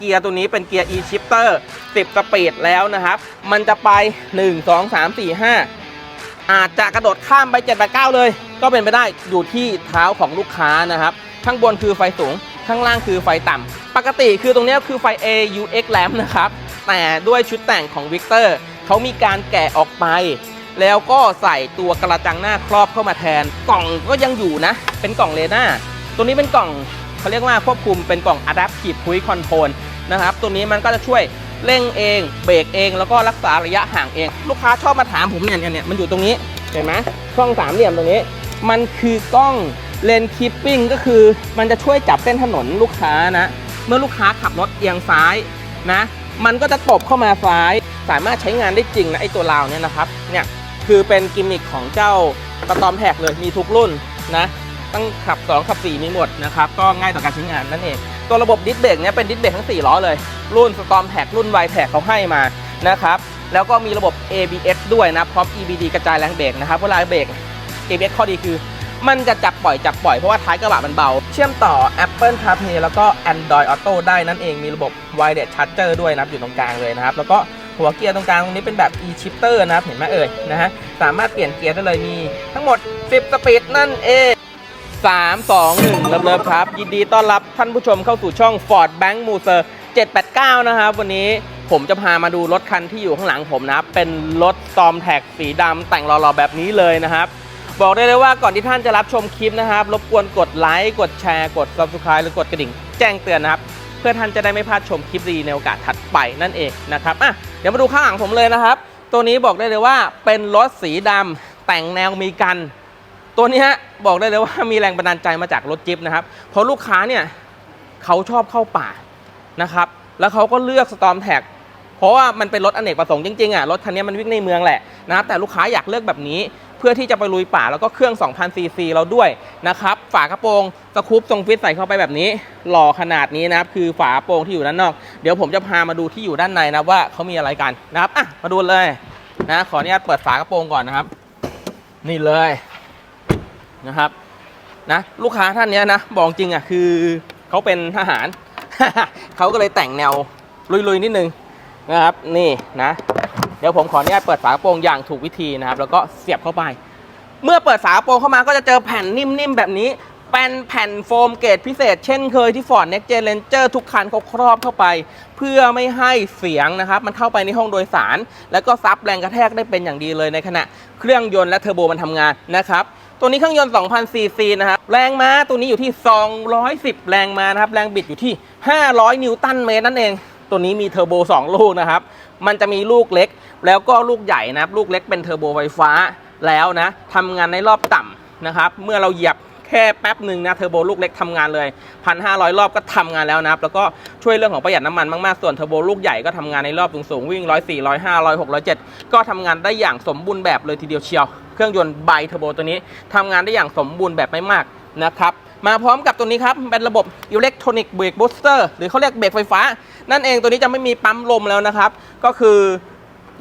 เกียร์ตัวนี้เป็นเกียร์ e shifter 10 สปีดแล้วนะครับ มันจะไป 1 2 3 4 5 อาจจะกระโดดข้ามไป 7 8 9 เลย ก็เป็นไปได้อยู่ที่เท้าของลูกค้านะครับ ข้างบนคือไฟสูง ข้างล่างคือไฟต่ำ ปกติคือตรงนี้คือไฟ AUX lamp นะครับ แต่ด้วยชุดแต่งของ Victor เขามีการแกะออกไป แล้วก็ใส่ตัวกระจังหน้าครอบเข้ามาแทน กล่องก็ยังอยู่นะ เป็นกล่องเลน่าตัวนี้เป็นกล่องเขาเรียกว่าควบคุมเป็นกล่อง Adaptive Cruise Control นะครับ ตัวนี้มันก็จะช่วยเร่งเองเบรกเอง แล้วก็รักษาระยะห่างเอง ลูกค้าชอบมาถามผมเนี่ยเนี่ยมันอยู่ตรงนี้เห็นไหมช่องสามเหลี่ยมตรงนี้ มันคือกล้องเลนคีปปิ้งก็คือมันจะช่วยจับเส้นถนนลูกค้านะ เมื่อลูกค้าขับรถเอียงซ้ายนะ มันก็จะตบเข้ามาซ้าย สามารถใช้งานได้จริงนะไอตัวราวเนี่ยนะครับเนี่ยคือเป็นกิมมิคของเจ้าสตอมแท็กเลยมีทุกรุ่นนะตั้งขับ 2 ขับ 4 มีหมดนะครับ ก็ง่ายต่อการใช้งานนั่นเอง ตัวระบบดิสเบรกเนี่ยเป็นดิสเบรกทั้ง 4 ล้อเลย รุ่นสตอมแท็กรุ่นไวแท็กเขาให้มานะครับแล้วก็มีระบบ ABS ด้วยนะพร้อม EBD กระจายแรงเบรกนะครับเวลาเบรก ABS ข้อดีคือ มันจะจับปล่อยจับปล่อยเพราะว่าท้ายกระบะมันเบา เชื่อมต่อ Apple CarPlay แล้วก็ Android Auto ได้นั่นเองมีระบบ Wireless Charger ด้วยนะครับอยู่ตรงกลางเลยนะครับ แล้วก็หัวเกียร์ตรงกลางตรงนี้เป็นแบบ e-shifter นะครับเห็นไหมเอ่ยนะฮะสามารถเปลี่ยนเกียร์ได้เลยมีทั้งหมด 10 สปีดนั่นเอง 3 2 1เริ่มๆครับ ยินดีต้อนรับท่านผู้ชมเข้าสู่ช่อง Ford Bank m u s e r 789 นะครับ วันนี้ผมจะพามาดูรถคันที่อยู่ข้างหลังผมนะครับ เป็นรถ Storm t a g สีดำแต่งหล่อๆแบบนี้เลยนะครับ บอกได้เลยว่าก่อนที่ท่านจะรับชมคลิปนะครับ รบกวนกดไลค์กดแชร์ กด subscribe หรือกดกระดิ่งแจ้งเตือนนะครับ เพื่อท่านจะได้ไม่พลาดชมคลิปดีในโอกาสถัดไปนั่นเองนะครับอะเดี๋ยวมาดูข้างหลังผมเลยนะครับ ตัวนี้บอกได้เลยว่าเป็นรถสีดำแต่งแนวมีกัน ตัวนี้ฮะบอกได้เลยว่ามีแรงบันดาลใจมาจากรถจิ๊บนะครับ เพราะลูกค้าเนี่ยเขาชอบเข้าป่านะครับ แล้วเขาก็เลือก Storm t a g เพราะว่ามันเป็นรถอเนกประสงค์จริงๆอะรถคันนี้มันวิ่งในเมืองแหละนะครับแต่ลูกค้าอยากเลือกแบบนี้เพื่อที่จะไปลุยป่าแล้วก็เครื่อง 2,000 ซีซีเราด้วยนะครับ ฝากระโปรงสกูปทรงฟิตใส่เข้าไปแบบนี้ หล่อขนาดนี้นะครับ คือฝากระโปรงที่อยู่ด้านนอก เดี๋ยวผมจะพามาดูที่อยู่ด้านในนะว่าเขามีอะไรกันนะครับอะมาดูเลยนะขออนุญาตเปิดฝากระโปรงก่อนนะครับ นี่เลย นะครับนะลูกค้าท่านนี้นะบอกจริงอะคือเขาเป็นทหาร เขาก็เลยแต่งแนวลุยๆนิดนึงนะครับนี่นะเดี๋ยวผมขออนุญาตเปิดฝากระโปรงอย่างถูกวิธีนะครับ แล้วก็เสียบเข้าไป เมื่อเปิดฝากระโปรงเข้ามาก็จะเจอแผ่นนิ่มๆแบบนี้เป็นแผ่นโฟมเกรดพิเศษ เช่นเคยที่ Ford Next Gen Ranger ทุกคันเขาครอบเข้าไป เพื่อไม่ให้เสียงนะครับ มันเข้าไปในห้องโดยสาร แล้วก็ซับแรงกระแทกได้เป็นอย่างดีเลยในขณะเครื่องยนต์และเทอร์โบมันทำงานนะครับ ตัวนี้เครื่องยนต์2,000ซีซีนะครับแรงม้าตัวนี้อยู่ที่ 210 แรงม้านะครับ แรงบิดอยู่ที่ 500 นิวตันเมตรนั่นเอง ตัวนี้มีเทอร์โบ 2 ลูกนะครับ มันจะมีลูกเล็ก แล้วก็ลูกใหญ่นะครับ ลูกเล็กเป็นเทอร์โบไฟฟ้าแล้วนะทำงานในรอบต่ำนะครับ เมื่อเราเหยียบ แค่แป๊บหนึ่งนะเทอร์โบลูกเล็กทำงานเลย 1,500 รอบก็ทำงานแล้วนะครับแล้วก็ช่วยเรื่องของประหยัดน้ำมันมากๆส่วนเทอร์โบลูกใหญ่ก็ทำงานในรอบสูงๆวิ่ง 104 105 106 107 ก็ทำงานได้อย่างสมบูรณ์แบบเลยทีเดียวเชียว เครื่องยนต์ไบเทอร์โบตัวนี้ทำงานได้อย่างสมบูรณ์แบบไม่มากนะครับมาพร้อมกับตัวนี้ครับ เป็นระบบ Electronic Brake Booster หรือเขาเรียกเบรกไฟฟ้า นั่นเองตัวนี้จะไม่มีปั๊มลมแล้วนะครับ ก็คือ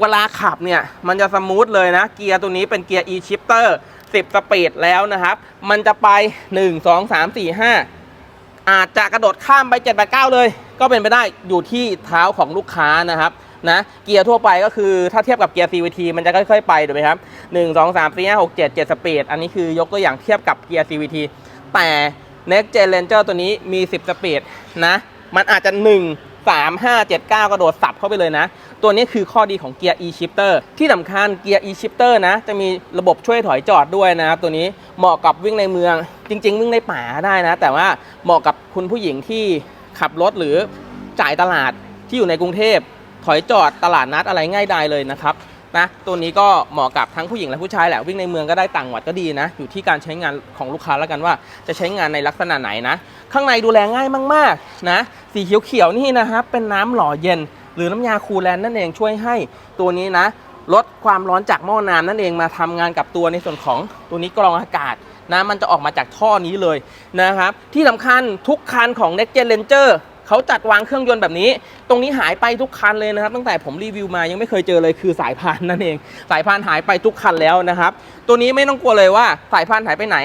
เวลาขับเนี่ย มันจะสมูทเลยนะ เกียร์ตัวนี้เป็นเกียร์ e-shifter 10 สปีดแล้วนะครับ มันจะไป 1 2 3 4 5 อาจจะกระโดดข้ามไป 7 8 9 เลย ก็เป็นไปได้อยู่ที่เท้าของลูกค้านะครับนะเกียร์ทั่วไปก็คือถ้าเทียบกับเกียร์ CVT มันจะค่อยๆไปถูกไหมครับ 1 2 3 4 5 6 7 7 สปีด อันนี้คือยกตัวอย่างเทียบกับเกียร์ CVT แต่ Next Gen Ranger ตัวนี้มี 10 สปีดนะ มันอาจจะ 1 3 5 7 9 กระโดดสับเข้าไปเลยนะ ตัวนี้คือข้อดีของเกียร์ e-shifter ที่สำคัญเกียร์ e-shifter นะ จะมีระบบช่วยถอยจอดด้วยนะครับตัวนี้เหมาะกับวิ่งในเมือง จริง ๆ วิ่งในป่าได้นะ แต่ว่าเหมาะกับคุณผู้หญิงที่ขับรถหรือจ่ายตลาดที่อยู่ในกรุงเทพถอยจอดตลาดนัดอะไรง่ายดายเลยนะครับ นะตัวนี้ก็เหมาะกับทั้งผู้หญิงและผู้ชายแหละวิ่งในเมืองก็ได้ต่างจังหวัดก็ดีนะ อยู่ที่การใช้งานของลูกค้าแล้วกันว่า จะใช้งานในลักษณะไหนนะ ข้างในดูแลง่ายมากๆนะสีเขียวๆนี่นะครับเป็นน้ำหล่อเย็น หรือน้ำยาคูลแลนด์นั่นเองช่วยให้ตัวนี้นะลดความร้อนจากหม้อน้ำนั่นเองมาทำงานกับตัวในส่วนของตัวนี้กรองอากาศนะมันจะออกมาจากท่อนี้เลยนะครับที่สำคัญทุกคันของ Next Gen Ranger เขาจัดวางเครื่องยนต์แบบนี้ ตรงนี้หายไปทุกคันเลยนะครับ ตั้งแต่ผมรีวิวมายังไม่เคยเจอเลยคือสายพานนั่นเอง สายพานหายไปทุกคันแล้วนะครับ ตัวนี้ไม่ต้องกลัวเลยว่าสายพานหายไปไหน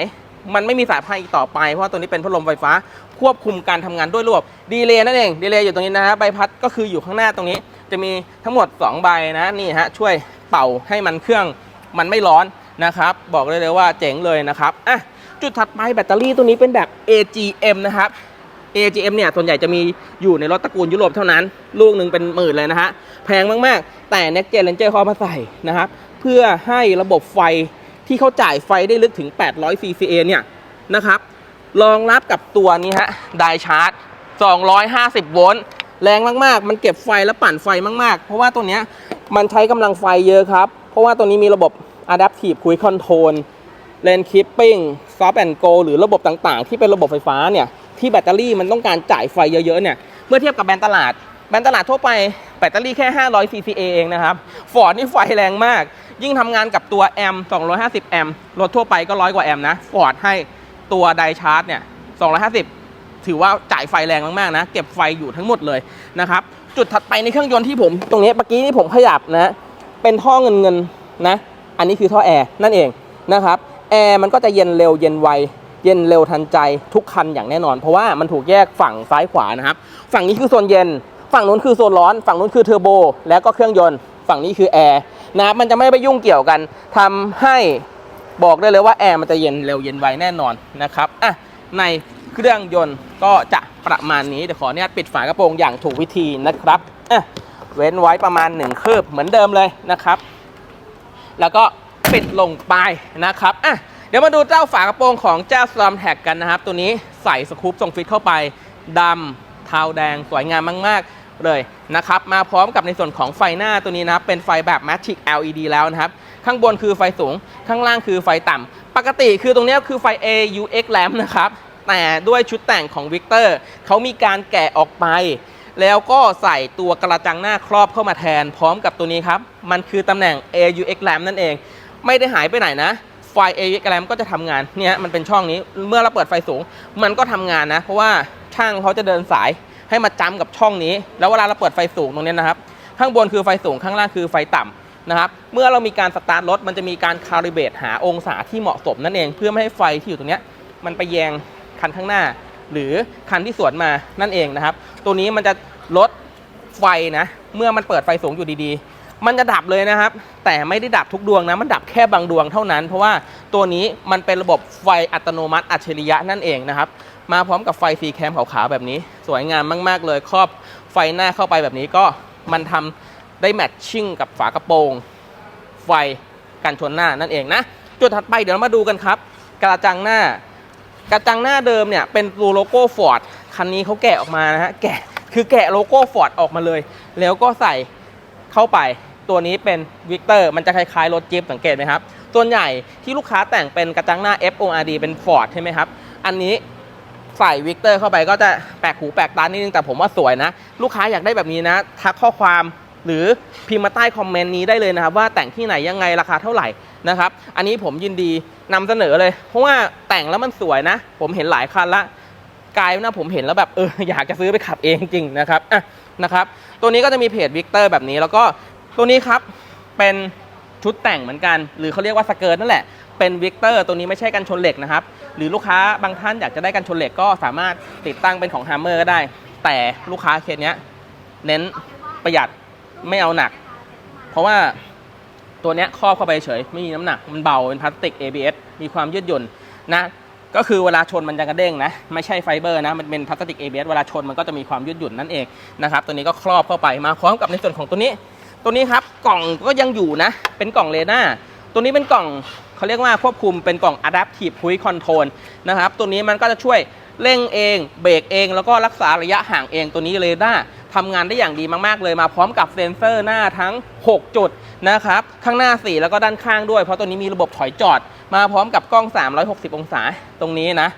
มันไม่มีสายพานอีกต่อไป เพราะตัวนี้เป็นพัดลมไฟฟ้าควบคุมการทำงานด้วยระบบดีเลย์นั่นเองดีเลย์อยู่ตรงนี้นะฮะใบพัดก็คืออยู่ข้างหน้าตรงนี้ จะมีทั้งหมด 2 ใบนะนี่ฮะช่วยเป่าให้มันเครื่องมันไม่ร้อนนะครับ บอกเลยเลยว่าเจ๋งเลยนะครับอะจุดถัดไปแบตเตอรี่ตัวนี้เป็นแบบ AGM นะครับ AGM เนี่ยส่วนใหญ่จะมีอยู่ในรถตระกูลยุโรปเท่านั้น ลูกหนึ่งเป็นหมื่นเลยนะฮะ แพงมากๆ แต่ Next Gen Ranger เขาเอมาใส่นะครับ เพื่อให้ระบบไฟที่เขาจ่ายไฟได้ลึกถึง 800 CCA เนี่ยนะครับรองรับกับตัวนี้ฮะไดชาร์จ 250 โวลต์แรงมากๆ มันเก็บไฟและปั่นไฟมากๆ เพราะว่าตัวเนี้ยมันใช้กำลังไฟเยอะครับ เพราะว่าตัวนี้มีระบบ Adaptive Cruise Control เลนคิปปิ้งซอฟแอนโกหรือระบบต่างๆ ที่เป็นระบบไฟฟ้าเนี่ย ที่แบตเตอรี่มันต้องการจ่ายไฟเยอะๆเนี่ยเมื่อเทียบกับแบรนด์ตลาดแบรนด์ตลาดทั่วไปแบตเตอรี่แค่ 500 CCA เองนะครับฟอร์ดนี่ไฟแรงมาก ยิ่งทำงานกับตัวแอมป์250 แอมป์รถทั่วไปก็ร้อยกว่าแอมป์นะฟอร์ดให้ตัวไดชาร์จเนี่ย250 ถือว่าจ่ายไฟแรงมากๆนะ เก็บไฟอยู่ทั้งหมดเลยนะครับ จุดถัดไปในเครื่องยนต์ที่ผม ตรงนี้เมื่อกี้นี่ผมขยับนะ เป็นท่อเงินเงินๆนะ อันนี้คือท่อแอร์นั่นเองนะครับ แอร์มันก็จะเย็นเร็วเย็นไว เย็นเร็วทันใจทุกคันอย่างแน่นอน เพราะว่ามันถูกแยกฝั่งซ้ายขวานะครับ ฝั่งนี้คือโซนเย็น ฝั่งนู้นคือโซนร้อน ฝั่งนู้นคือเทอร์โบ แล้วก็เครื่องยนต์ ฝั่งนี้คือแอร์นะครับมันจะไม่ไปยุ่งเกี่ยวกันทำให้บอกได้เลยว่าแอร์มันจะเย็นเร็วเย็นไวแน่นอนนะครับอะในเครื่องยนต์ก็จะประมาณนี้เดี๋ยวขออนุญาตปิดฝากระโปรงอย่างถูกวิธีนะครับอะเว้นไว้ประมาณ1คืบเหมือนเดิมเลยนะครับ แล้วก็ปิดลงไปนะครับอะ ดี๋ยวมาดูเจ้าฝากระโปรงของเจ้า Storm Tag กันนะครับ ตัวนี้ใส่สกู๊ปทรงฟิตเข้าไปดำเทาแดงสวยงามมาก ๆ เลยนะครับ มาพร้อมกับในส่วนของไฟหน้าตัวนี้นะครับ เป็นไฟแบบ Matic LED แล้วนะครับ ข้างบนคือไฟสูง ข้างล่างคือไฟต่ำปกติคือตรงนี้คือไฟ AUX lamp นะครับ แต่ด้วยชุดแต่งของ Victor เขามีการแกะออกไป แล้วก็ใส่ตัวกระจังหน้าครอบเข้ามาแทน พร้อมกับตัวนี้ครับ มันคือตำแหน่ง AUX lamp นั่นเอง ไม่ได้หายไปไหนนะ ไฟ AUX lamp ก็จะทำงานเนี่ยมันเป็นช่องนี้เมื่อเราเปิดไฟสูง มันก็ทำงานนะ เพราะว่าช่างเขาจะเดินสายให้มาจ้ำกับช่องนี้ แล้วเวลาเราเปิดไฟสูงตรงนี้นะครับ ข้างบนคือไฟสูงข้างล่างคือไฟต่ำนะครับเมื่อเรามีการสตาร์ทรถมันจะมีการคาลิเบตหาองศาที่เหมาะสมนั่นเองเพื่อไม่ให้ไฟที่อยู่ตรงนี้มันไปแยงคันข้างหน้า หรือคันที่สวนมานั่นเองนะครับ ตัวนี้มันจะลดไฟนะ เมื่อมันเปิดไฟสูงอยู่ดีๆ มันจะดับเลยนะครับ แต่ไม่ได้ดับทุกดวงนะ มันดับแค่บางดวงเท่านั้น เพราะว่าตัวนี้มันเป็นระบบไฟอัตโนมัติอัจฉริยะนั่นเองนะครับ มาพร้อมกับไฟสีแคมขาวๆแบบนี้ สวยงามมาก ๆ เลยครอบไฟหน้าเข้าไปแบบนี้ก็มันทำได้แมทชิ่งกับฝากระโปรง ไฟกันชนหน้านั่นเองนะ จุดถัดไปเดี๋ยวเรามาดูกันครับ กระจังหน้ากระจังหน้าเดิมเนี่ยเป็นตัวโลโก้ฟอร์ดคันนี้เขาแกะออกมานะฮะแกะคือแกะโลโก้ฟอร์ดออกมาเลย แล้วก็ใส่เข้าไป ตัวนี้เป็นวิกเตอร์มันจะคล้ายๆรถจี๊ปสังเกตไหมครับ ส่วนใหญ่ที่ลูกค้าแต่งเป็นกระจังหน้า FORD เป็น Ford ใช่ไหมครับ อันนี้ใส่วิกเตอร์เข้าไปก็จะแปลกหูแปลกตานิดนึงแต่ผมว่าสวยนะ ลูกค้าอยากได้แบบนี้นะ ทักข้อความหรือพิมพ์มาใต้คอมเมนต์นี้ได้เลยนะครับ ว่าแต่งที่ไหนยังไงราคาเท่าไหร่นะครับ อันนี้ผมยินดีนำเสนอเลย เพราะว่าแต่งแล้วมันสวยนะ ผมเห็นหลายคันละกลายนว่าผมเห็นแล้วแบบเอออยากจะซื้อไปขับเองจริงนะครับอะนะครับ ตัวนี้ก็จะมีเพจวิกเตอร์แบบนี้แล้วก็ ตัวนี้ครับเป็นชุดแต่งเหมือนกัน หรือเขาเรียกว่าสเกิร์ตนั่นแหละ เป็นวิกเตอร์ตัวนี้ไม่ใช่กันชนเหล็กนะครับ หรือลูกค้าบางท่านอยากจะได้กันชนเหล็กก็สามารถติดตั้งเป็นของ Hammer ก็ได้ แต่ลูกค้าเคสเนี้ยเน้นประหยัดไม่เอาหนัก เพราะว่าตัวเนี้ยครอบเข้าไปเฉยไม่มีน้ำหนัก มันเบาเป็นพลาสติก ABS มีความยืดหยุ่นนะก็คือเวลาชนมันจะกระเด้งนะ ไม่ใช่ไฟเบอร์นะ มันเป็นพลาสติก ABS เวลาชนมันก็จะมีความยืดหยุ่นนั่นเองนะครับตัวนี้ก็ครอบเข้าไปมาพร้อมกับในส่วนของตัวนี้ ตัวนี้ครับกล่องก็ยังอยู่นะ เป็นกล่องเรดาตัวนี้เป็นกล่องเขาเรียกว่าควบคุมเป็นกล่อง Adaptive Cruise Control นะครับ ตัวนี้มันก็จะช่วยเร่งเอง เบรกเอง แล้วก็รักษาระยะห่างเองตัวนี้เรดาร์ทำงานได้อย่างดีมาก ๆ เลยมาพร้อมกับเซ็นเซอร์หน้าทั้ง 6 จุดนะครับ ข้างหน้า 4 แล้วก็ด้านข้างด้วย เพราะตัวนี้มีระบบถอยจอด มาพร้อมกับกล้อง 360 องศาตรงนี้นะ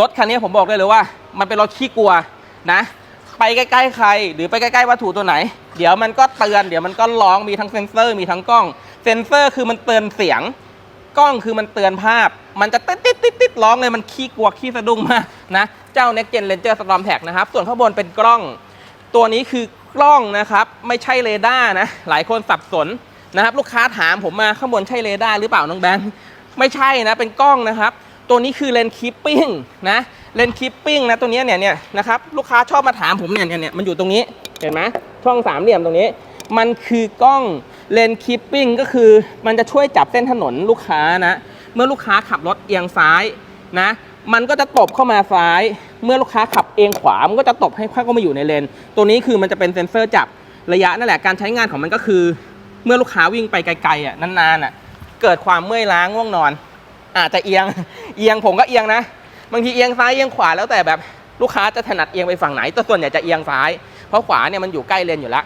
รถคันนี้ผมบอกได้เลยว่า มันเป็นรถขี้กลัวนะ ไปใกล้ๆใคร หรือไปใกล้ๆวัตถุตัวไหน เดี๋ยวมันก็เตือนเดี๋ยวมันก็ร้องมีทั้งเซ็นเซอร์มีทั้งกล้อง เซ็นเซอร์คือมันเตือนเสียง กล้องคือมันเตือนภาพ มันจะติดติดติดติดร้องเลยมันขี้กลัวขี้สะดุ้งมากนะเจ้า Next Gen Ranger Storm Tag นะครับส่วนข้างบนเป็นกล้อง ตัวนี้คือกล้องนะครับไม่ใช่เรดาร์นะหลายคนสับสนนะครับลูกค้าถามผมมาข้างบนใช่เรดาร์หรือเปล่าน้องแบงค์ไม่ใช่นะเป็นกล้องนะครับ ตัวนี้คือเลนคีปปิ้งนะ เลนคีปปิ้งนะตัวนี้เนี่ยเนี่ยนะครับลูกค้าชอบมาถามผมเนี่ยเนี่ยเนี่ยมันอยู่ตรงนี้เห็นไหมช่องสามเหลี่ยมตรงนี้ มันคือกล้องเลนคีปปิ้งก็คือมันจะช่วยจับเส้นถนนลูกค้านะ เมื่อลูกค้าขับรถเอียงซ้ายนะ มันก็จะตบเข้ามาซ้าย เมื่อลูกค้าขับเอียงขวา มันก็จะตบให้ข้ามาอยู่ในเลน ตัวนี้คือมันจะเป็นเซ็นเซอร์จับระยะนั่นแหละการใช้งานของมันก็คือ เมื่อลูกค้าวิ่งไปไกลๆอะนานๆอะเกิดความเมื่อยล้าง่วงนอน อาจจะเอียงเอียงผมก็เอียงนะ บางทีเอียงซ้ายเอียงขวาแล้วแต่แบบลูกค้าจะถนัดเอียงไปฝั่งไหนแต่ส่วนใหญ่จะเอียงซ้าย เพราะขวาเนี่ยมันอยู่ใกล้เลนอยู่แล้ว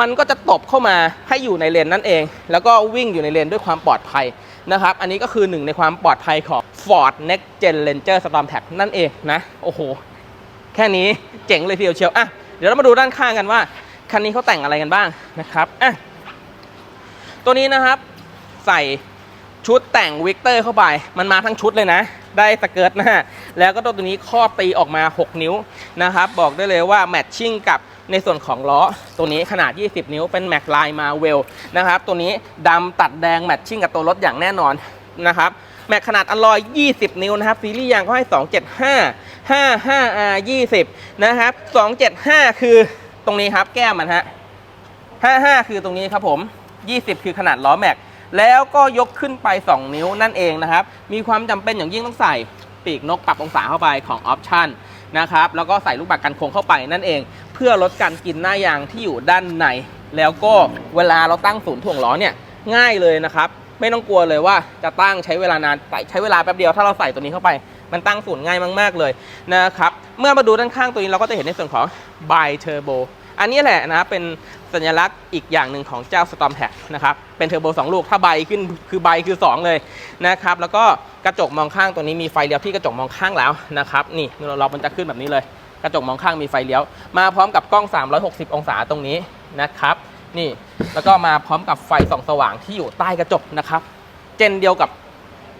มันก็จะตบเข้ามาให้อยู่ในเลนนั่นเอง แล้วก็วิ่งอยู่ในเลนด้วยความปลอดภัยนะครับ อันนี้ก็คือหนึ่งในความปลอดภัยของ Ford Next Gen Ranger Storm Tag นั่นเองนะ โอ้โห แค่นี้เจ๋งเลยทีเดียวเชียวอะเดี๋ยวเรามาดูด้านข้างกันว่า คันนี้เขาแต่งอะไรกันบ้างนะครับอะตัวนี้นะครับ ใส่ชุดแต่งวิกเตอร์เข้าไป มันมาทั้งชุดเลยนะ ได้สเกิร์ตหน้า แล้วก็ตัวนี้ครอบตีออกมา 6 นิ้วนะครับ บอกได้เลยว่าแมทชิ่งกับในส่วนของล้อตัวนี้ขนาด 20 นิ้วเป็นแม็กไลน์มาเวลนะครับ ตัวนี้ดำตัดแดงแมทชิ่งกับตัวรถอย่างแน่นอนนะครับแม็กขนาดอลลอย 20 นิ้วนะครับ ซีรีส์ยางเขาให้ 275 55R 20 นะครับ 275 คือตรงนี้ครับแก้มมันฮะ 55 คือตรงนี้ครับผม 20 คือขนาดล้อแม็ก แล้วก็ยกขึ้นไป 2 นิ้วนั่นเองนะครับ มีความจำเป็นอย่างยิ่งต้องใส่ปีกนกปรับองศาเข้าไปของออปชั่นนะครับแล้วก็ใส่ลูกบักกันโค้งเข้าไปนั่นเอง เพื่อลดการกินหน้ายางที่อยู่ด้านใน แล้วก็เวลาเราตั้งศูนย์ถ่วงล้อเนี่ยง่ายเลยนะครับไม่ต้องกลัวเลยว่าจะตั้งใช้เวลานานใช้เวลาแป๊บเดียวถ้าเราใส่ตัวนี้เข้าไป มันตั้งศูนย์ง่ายมาก ๆเลยนะครับเมื่อมาดูด้านข้างตัวนี้เราก็จะเห็นในส่วนของ Bi Turbo อันนี้แหละนะเป็น สัญลักษณ์อีกอย่างหนึ่งของเจ้า Storm t a g นะครับเป็นเทอร์โบ2ลูกถ้าใบขึ้นคือใบคือ 2 เลยนะครับแล้วก็กระจกมองข้างตัวนี้มีไฟเลี้ยวที่กระจกมองข้างแล้วนะครับนี่เราเรามันจะขึ้นแบบนี้เลย กระจกมองข้างมีไฟเลี้ยว มาพร้อมกับกล้อง 360 องศาตรงนี้นะครับนี่แล้วก็มาพร้อมกับไฟส่องสว่างที่อยู่ใต้กระจกนะครับเจนเดียวกับ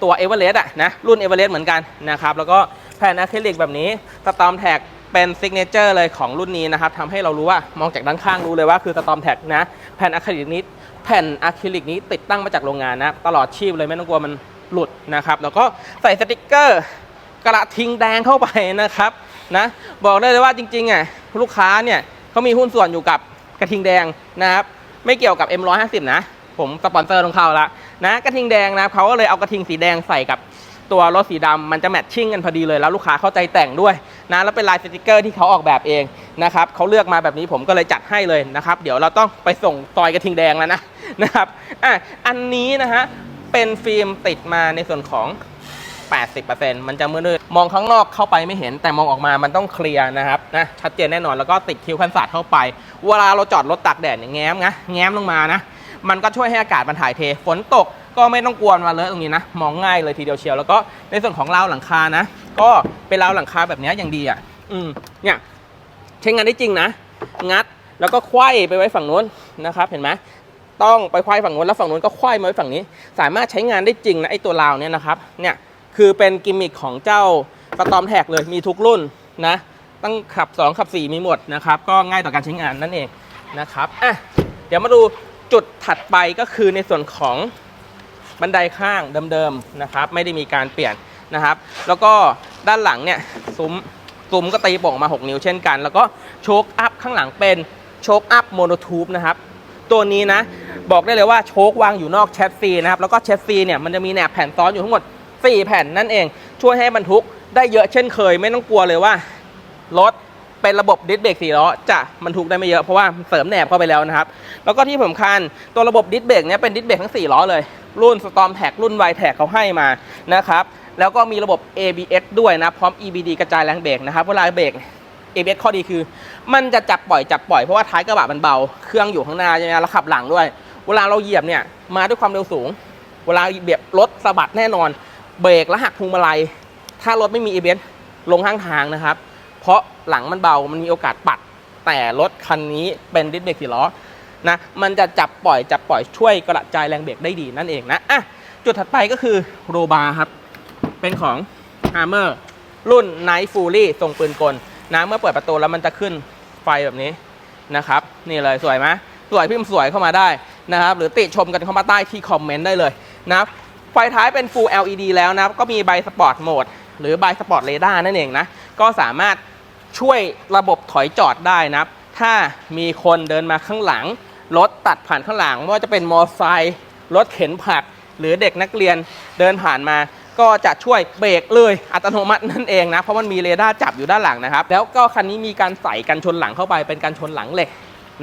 ตัวเอเวอเรสต์อะนะรุ่นเอเวอเรสต์เหมือนกันนะครับแล้วก็แผ่นอะคริลิกแบบนี้สตอมแท็ก เป็นซิกเนเจอร์เลยของรุ่นนี้นะครับทำให้เรารู้ว่ามองจากด้านข้างรู้เลยว่าคือสตอมแท็กนะแผ่นอะคริลิกนี้แผ่นอะคริลิกนี้ติดตั้งมาจากโรงงานนะ ตลอดชีพเลยไม่ต้องกลัวมันหลุดนะครับ แล้วก็ใส่สติกเกอร์กระทิงแดงเข้าไปนะครับนะบอกได้เลยว่าจริงๆอะลูกค้าเนี่ยเขามีหุ้นส่วนอยู่กับกระทิงแดงนะครับไม่เกี่ยวกับ M150 นะผมสปอนเซอร์ของเขาละนะกระทิงแดงนะเขาก็เลยเอากระทิงสีแดงใส่กับ ตัวรถสีดำมันจะแมทชิ่งกันพอดีเลยแล้วลูกค้าเข้าใจแต่งด้วยนะแล้วเป็นลายสติกเกอร์ที่เขาออกแบบเองนะครับเขาเลือกมาแบบนี้ผมก็เลยจัดให้เลยนะครับเดี๋ยวเราต้องไปส่งซอยกระทิงแดงแล้วนะนะครับอะอันนี้นะฮะเป็นฟิล์มติดมาในส่วนของ 80%มันจะมืดๆมองข้างนอกเข้าไปไม่เห็น แต่มองออกมามันต้องเคลียร์นะครับนะชัดเจนแน่นอนแล้วก็ติดคิวคันศาสตร์เข้าไป เวลาเราจอดรถตากแดดเนี่ยแง้มนะแง้มลงมานะมันก็ช่วยให้อากาศมันถ่ายเทฝนตก ก็ไม่ต้องกลัวมาเลอะตรงนี้นะ มองง่ายเลยทีเดียวเชียว แล้วก็ในส่วนของราวหลังคานะ ก็เป็นราวหลังคาแบบนี้อย่างดีอะ อืม เนี่ยใช้งานได้จริงนะ งัดแล้วก็ไขว้ไปไว้ฝั่งนู้นนะครับ เห็นไหมต้องไปควายฝั่งนู้นแล้วฝั่งนู้นก็ควายมาไว้ฝั่งนี้ สามารถใช้งานได้จริงนะไอตัวราวเนี่ยนะครับ เนี่ยคือเป็นกิมมิคของเจ้าสตอมแท็กเลยมีทุกรุ่นนะตั้งขับ 2 ขับ 4 มีหมดนะครับ ก็ง่ายต่อการใช้งานนั่นเองนะครับอะเดี๋ยวมาดูจุดถัดไปก็คือในส่วนของ บันไดข้างเดิมๆนะครับ ไม่ได้มีการเปลี่ยนนะครับ แล้วก็ด้านหลังเนี่ยซุ้มซุ้มก็ตีโป่งมา 6 นิ้วเช่นกัน แล้วก็โชคอัพข้างหลังเป็นโชคอัพโมโนทูบนะครับ ตัวนี้นะบอกได้เลยว่าโชควางอยู่นอกแชสซีนะครับ แล้วก็แชสซีเนี่ยมันจะมีแหนบแผ่นซ้อนอยู่ทั้งหมด 4 แผ่นนั่นเอง ช่วยให้บรรทุกได้เยอะเช่นเคย ไม่ต้องกลัวเลยว่ารถ เป็นระบบดิสเบรกสี่ล้อจะบรรทุกได้ไม่เยอะเพราะว่าเสริมแหนบเข้าไปแล้วนะครับ แล้วก็ที่สำคัญตัวระบบดิสเบรกเนี้ยเป็นดิสเบรกทั้ง 4 ล้อเลย รุ่น Storm Tag รุ่น Y Tag เขาให้มานะครับแล้วก็มีระบบ ABS ด้วยนะ พร้อม EBD กระจายแรงเบรกนะครับเวลาเบรก ABS ข้อดีคือ มันจะจับปล่อยจับปล่อยเพราะว่าท้ายกระบะมันเบา เครื่องอยู่ข้างหน้าใช่ไหมแล้วขับหลังด้วย เวลาเราเหยียบเนี่ยมาด้วยความเร็วสูง เวลาเหยียบรถสะบัดแน่นอน เบรกแล้วหักพวงมาลัย ถ้ารถไม่มี ABS ลงข้างทางนะครับ เพราะหลังมันเบามันมีโอกาสปัด แต่รถคันนี้เป็นดิสเบรกสี่ล้อนะมันจะจับปล่อยจับปล่อยช่วยกระจายแรงเบรกได้ดีนั่นเองนะอะจุดถัดไปก็คือโรบาร์ครับ เป็นของ Hammer รุ่น Night Fury ทรงปืนกลนะเมื่อเปิดประตูแล้วมันจะขึ้นไฟแบบนี้นะครับ นี่เลยสวยไหมสวยพิมพ์สวยเข้ามาได้นะครับ หรือติชมกันเข้ามาใต้ที่คอมเมนต์ได้เลยนะครับไฟท้ายเป็น Full LED แล้วนะครับ ก็มีใบสปอร์ตโหมดหรือใบสปอร์ตเรดาร์นั่นเองนะ ก็สามารถ ช่วยระบบถอยจอดได้นะครับถ้ามีคนเดินมาข้างหลัง รถตัดผ่านข้างหลังไม่ว่าจะเป็นมอเตอร์ไซค์รถเข็นผัก หรือเด็กนักเรียนเดินผ่านมา ก็จะช่วยเบรกเลยอัตโนมัตินั่นเองนะ เพราะมันมีเรดาร์จับอยู่ด้านหลังนะครับ แล้วก็คันนี้มีการใส่กันชนหลังเข้าไปเป็นกันชนหลังเหล็ก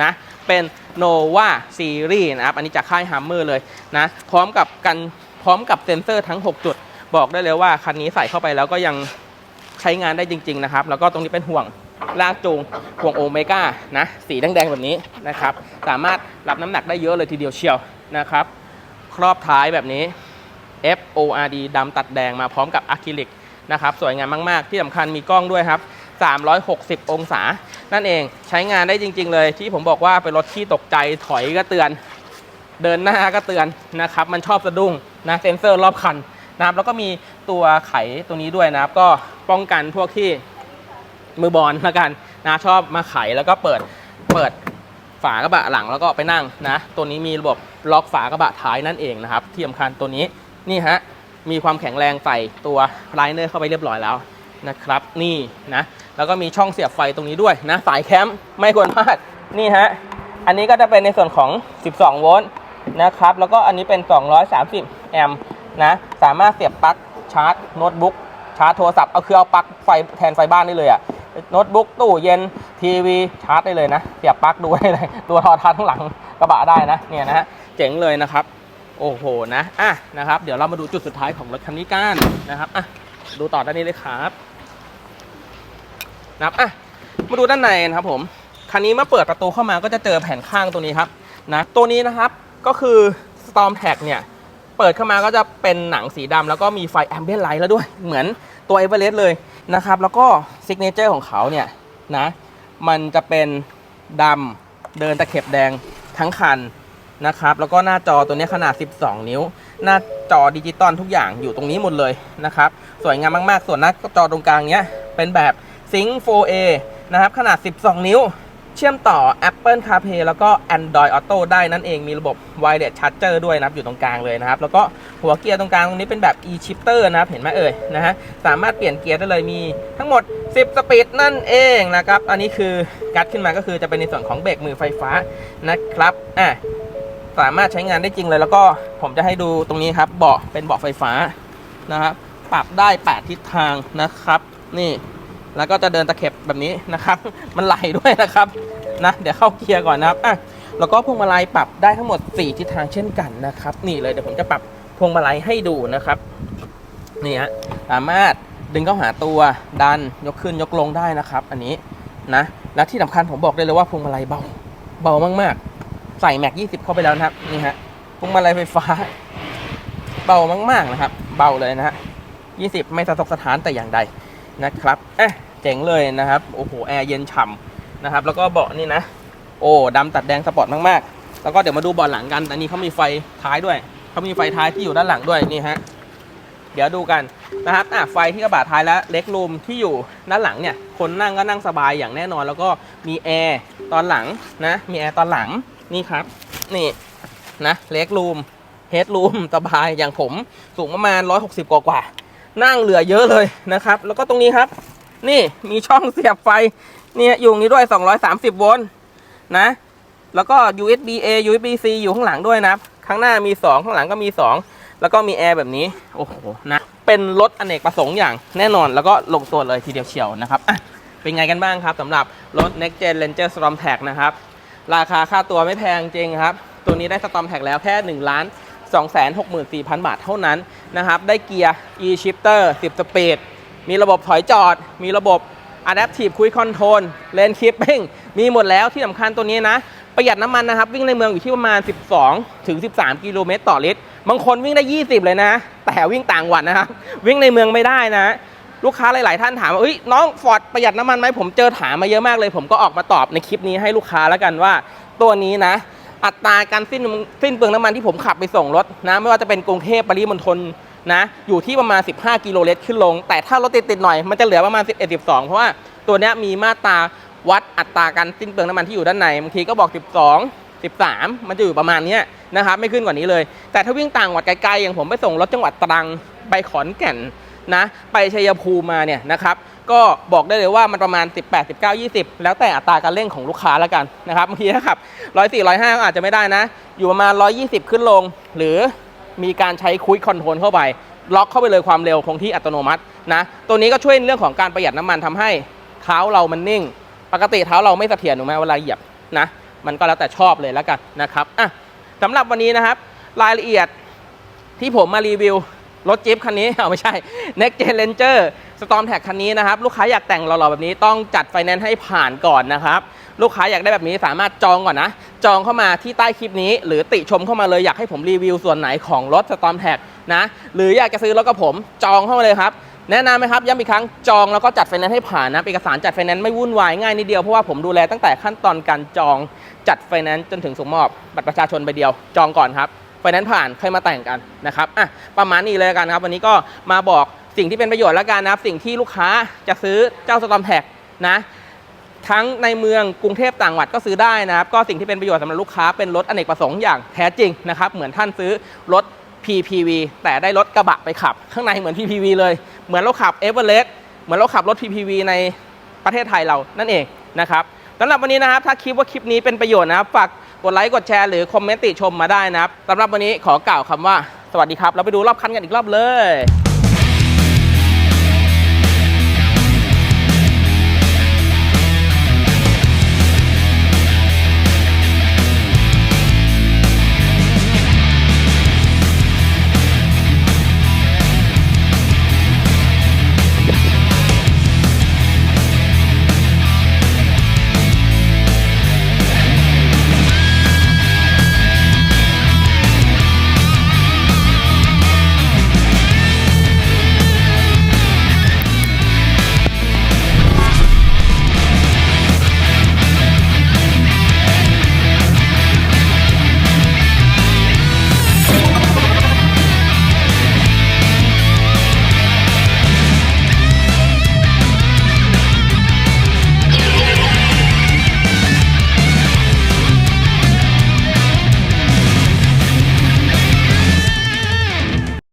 นะเป็น Nova Series นะครับ อันนี้จากค่าย Hammer เลยนะพร้อมกับกันพร้อมกับเซ็นเซอร์ทั้ง 6 จุด บอกได้เลยว่าคันนี้ใส่เข้าไปแล้วก็ยัง ใช้งานได้จริง ๆ นะครับ แล้วก็ตรงนี้เป็นห่วงลากจูงห่วงโอเมก้านะสีแดงๆแบบนี้นะครับ สามารถรับน้ำหนักได้เยอะเลยทีเดียวเชียวนะครับ ครอบท้ายแบบนี้ F O R D ดำตัดแดงมาพร้อมกับอะคริลิกนะครับสวยงามมาก ๆ ที่สำคัญมีกล้องด้วยครับ 360 องศา นั่นเองใช้งานได้จริง ๆ เลยที่ผมบอกว่าเป็นรถที่ตกใจถอยก็เตือน เดินหน้าก็เตือนนะครับ มันชอบสะดุ้งนะเซ็นเซอร์รอบคันนะครับแล้วก็มีตัวไขตัวนี้ด้วยนะครับก็ ป้องกันพวกที่มือบอลละกันนะชอบมาไขแล้วก็เปิดเปิดฝากระบะหลังแล้วก็ไปนั่งนะตัวนี้มีระบบล็อกฝากระบะท้ายนั่นเองนะครับที่สำคัญตัวนี้นี่ฮะมีความแข็งแรงใส่ตัวไลเนอร์เข้าไปเรียบร้อยแล้วนะครับนี่นะแล้วก็มีช่องเสียบไฟตรงนี้ด้วยนะสายแคมป์ไม่ควรพลาดนี่ฮะอันนี้ก็จะเป็นในส่วนของ 12 โวลต์นะครับแล้วก็อันนี้เป็น 230 แอมป์นะสามารถเสียบปลั๊กชาร์จโน้ตบุ๊ก ชาร์จโทรศัพท์เอาคือเอาปลั๊กไฟแทนไฟบ้านได้เลยอะโน้ตบุ๊กตู้เย็นทีวีชาร์จได้เลยนะ เสียบปลั๊กดูได้เลย ตัวทอทัศน์ข้างหลังกระบะได้นะเนี่ยนะฮะเจ๋งเลยนะครับ โอ้โหนะอะนะครับ เดี๋ยวเรามาดูจุดสุดท้ายของรถคันนี้กันนะครับอะดูต่อด้านนี้เลยครับนะครับอะมาดูด้านในนะครับผมคันนี้เมื่อเปิดประตูเข้ามาก็จะเจอแผ่นข้างตัวนี้ครับนะตัวนี้นะครับก็คือ Storm Tag เนี่ย ปิดเข้ามาก็จะเป็นหนังสีดำแล้วก็มีไฟแอมเบียนไลท์แล้วด้วย เหมือนตัว e v e r e s t เลยนะครับ แล้วก็ซิกเนเจอร์ของเขาเนี่ยนะ มันจะเป็นดำเดินตะเข็บแดงทั้งคันนะครับ แล้วก็หน้าจอตัวนี้ขนาด 12 นิ้ว หน้าจอดิจิตอลทุกอย่างอยู่ตรงนี้หมดเลยนะครับ สวยงามมาก ๆ ส่วนหน้าจอตรงกลางเนี้ยเป็นแบบ Sync 4A นะครับ ขนาด 12 นิ้ว เชื่อมต่อ Apple CarPlay แล้วก็ Android Auto ได้นั่นเองมีระบบ Wireless Charger ด้วยนะครับ อยู่ตรงกลางเลยนะครับ แล้วก็หัวเกียร์ตรงกลางตรงนี้เป็นแบบ e-shifter นะครับ เห็นไหมเอ่ยนะฮะสามารถเปลี่ยนเกียร์ได้เลยมีทั้งหมด 10 สปีดนั่นเองนะครับ อันนี้คือกัดขึ้นมาก็คือจะเป็นในส่วนของเบรกมือไฟฟ้านะครับอะสามารถใช้งานได้จริงเลย แล้วก็ผมจะให้ดูตรงนี้ครับเบาะเป็นเบาะไฟฟ้านะครับปรับได้ 8 ทิศทางนะครับ นี่ แล้วก็จะเดินตะเข็บแบบนี้นะครับ มันไหลด้วยนะครับนะเดี๋ยวเข้าเกียร์ก่อนนะครับอะแล้วก็พวงมาลัยปรับได้ทั้งหมด 4 ทิศทางเช่นกันนะครับ นี่เลยเดี๋ยวผมจะปรับพวงมาลัยให้ดูนะครับนี่ฮะสามารถดึงเข้าหาตัวดันยกขึ้นยกลงได้นะครับ อันนี้นะและที่สำคัญผมบอกได้เลยว่าพวงมาลัยเบาเบามากๆ ใส่แม็ก20เข้าไปแล้วนะครับนี่ฮะพวงมาลัยไฟฟ้า เบามากๆนะครับ เบาเลยนะฮะ20ไม่สะทกสะท้านแต่อย่างใด นะครับเอ๊ะเจ๋งเลยนะครับ โอ้โห แอร์เย็นฉ่ำนะครับ แล้วก็เบาะนี่นะ โอ้ดำตัดแดงสปอร์ตมากๆ แล้วก็เดี๋ยวมาดูเบาะหลังกัน อันนี้เขามีไฟท้ายด้วย เขามีไฟท้ายที่อยู่ด้านหลังด้วยนี่ฮะ เดี๋ยวดูกันนะครับอะไฟที่กระบะท้ายและเล็กรูมที่อยู่ด้านหลังเนี่ย คนนั่งก็นั่งสบายอย่างแน่นอน แล้วก็มีแอร์ตอนหลังนะ มีแอร์ตอนหลัง นี่ครับ นี่นะ เล็กรูมเฮดรูมสบายอย่างผมสูงประมาณ 160 กว่ากว่า นั่งเหลือเยอะเลยนะครับ แล้วก็ตรงนี้ครับ นี่มีช่องเสียบไฟเนี่ยอยู่งนี้ด้วย 230 โวลต์นะ แล้วก็ USB A USB C อยู่ข้างหลังด้วยนะข้างหน้ามี 2 ข้างหลังก็มี 2 แล้วก็มีแอร์แบบนี้ โอ้โหนะ เป็นรถอเนกประสงค์อย่างแน่นอนแล้วก็ลงตัวเลยทีเดียวเชียวนะครับอะเป็นไงกันบ้างครับสำหรับรถ Next Gen Ranger Storm Tag นะครับ ราคาค่าตัวไม่แพงจริงครับ ตัวนี้ได้ Storm Tag แล้วแค่1ล้าน 264,000 บาทเท่านั้นนะครับ ได้เกียร์ e-shifter 10 สปีด มีระบบถอยจอด มีระบบ Adaptive Cruise Control Lane Keeping มีหมดแล้วที่สำคัญตัวนี้นะ ประหยัดน้ำมันนะครับ วิ่งในเมืองอยู่ที่ประมาณ 12 ถึง 13 กิโลเมตรต่อลิตร บางคนวิ่งได้ 20 เลยนะ แต่วิ่งต่างหวัดนะครับ วิ่งในเมืองไม่ได้นะลูกค้าหลาย ๆ ท่านถามว่าเอ้ยน้องฟอร์ดประหยัดน้ำมันไหมผมเจอถามมาเยอะมากเลย ผมก็ออกมาตอบในคลิปนี้ให้ลูกค้าแล้วกันว่า ตัวนี้นะ อัตราการสิ้นสิ้นเปลืองน้ำมันที่ผมขับไปส่งรถนะไม่ว่าจะเป็นกรุงเทพปริมณฑลนะอยู่ที่ประมาณ 15 กิโลลิตรขึ้นลง แต่ถ้ารถติดๆหน่อยมันจะเหลือประมาณ 11 12 เพราะว่าตัวนี้มีมาตราวัดอัตราการสิ้นเปลืองน้ำมันที่อยู่ด้านในบางทีก็บอก 12 13 มันจะอยู่ประมาณนี้นะครับไม่ขึ้นกว่านี้เลย แต่ถ้าวิ่งต่างจังหวัดไกลๆอย่างผมไปส่งรถจังหวัดตรังไปขอนแก่นนะไปชัยภูมิมาเนี่ยนะครับ ก็บอกได้เลยว่ามันประมาณ 18 19 20 แล้วแต่อัตราการเร่งของลูกค้าแล้วกันนะครับบางทีถ้าขับ104 105ก็อาจจะไม่ได้นะ อยู่ประมาณ 120 ขึ้นลง หรือมีการใช้คุยคอนโทรลเข้าไป ล็อกเข้าไปเลยความเร็วคงที่อัตโนมัตินะตัวนี้ก็ช่วยในเรื่องของการประหยัดน้ำมันทำให้เท้าเรามันนิ่ง ปกติเท้าเราไม่เสถียรถูกไหมเวลาเหยียบนะมันก็แล้วแต่ชอบเลยแล้วกันนะครับอะสำหรับวันนี้นะครับ รายละเอียดที่ผมมารีวิวรถจิ๊บคันนี้เอาไม่ใช่ Next Gen Ranger Storm Tag คันนี้นะครับลูกค้าอยากแต่งหล่อๆแบบนี้ต้องจัดไฟแนนซ์ให้ผ่านก่อนนะครับ ลูกค้าอยากได้แบบนี้สามารถจองก่อนนะ จองเข้ามาที่ใต้คลิปนี้ หรือติชมเข้ามาเลยอยากให้ผมรีวิวส่วนไหนของรถ Storm Tag นะหรืออยากจะซื้อรถกับผมจองเข้ามาเลยครับแนะนำไหมครับย้ำอีกครั้งจองแล้วก็จัดไฟแนนซ์ให้ผ่านนะเอกสารจัดไฟแนนซ์ไม่วุ่นวายง่ายนิดเดียวเพราะว่าผมดูแลตั้งแต่ขั้นตอนการจองจัดไฟแนนซ์จนถึงส่งมอบบัตรประชาชนใบเดียว จองก่อนครับไฟแนนซ์ผ่านค่อยมาแต่งกันนะครับอะประมาณนี้เลยละกันครับ วันนี้ก็มาบอก สิ่งที่เป็นประโยชน์แล้วกันนะครับ สิ่งที่ลูกค้าจะซื้อเจ้าสตอมแท็กนะ ทั้งในเมืองกรุงเทพต่างจังหวัดก็ซื้อได้นะครับ ก็สิ่งที่เป็นประโยชน์สำหรับลูกค้าเป็นรถอเนกประสงค์อย่างแท้จริงนะครับ เหมือนท่านซื้อรถ PPV แต่ได้รถกระบะไปขับ ข้างในเหมือน PPV เลย เหมือนเราขับ e v e r e s t เหมือนเราขับรถ PPV ในประเทศไทยเรานั่นเองนะครับสำหรับวันนี้นะครับ ถ้าคิดว่าคลิปนี้เป็นประโยชน์นะครับฝากกดไลค์กดแชร์หรือคอมเมนต์ติชมมาได้นะครับสำหรับวันนี้ขอกล่าวคำว่าสวัสดีครับ เราไปดูรอบคันกันอีกรอบเลย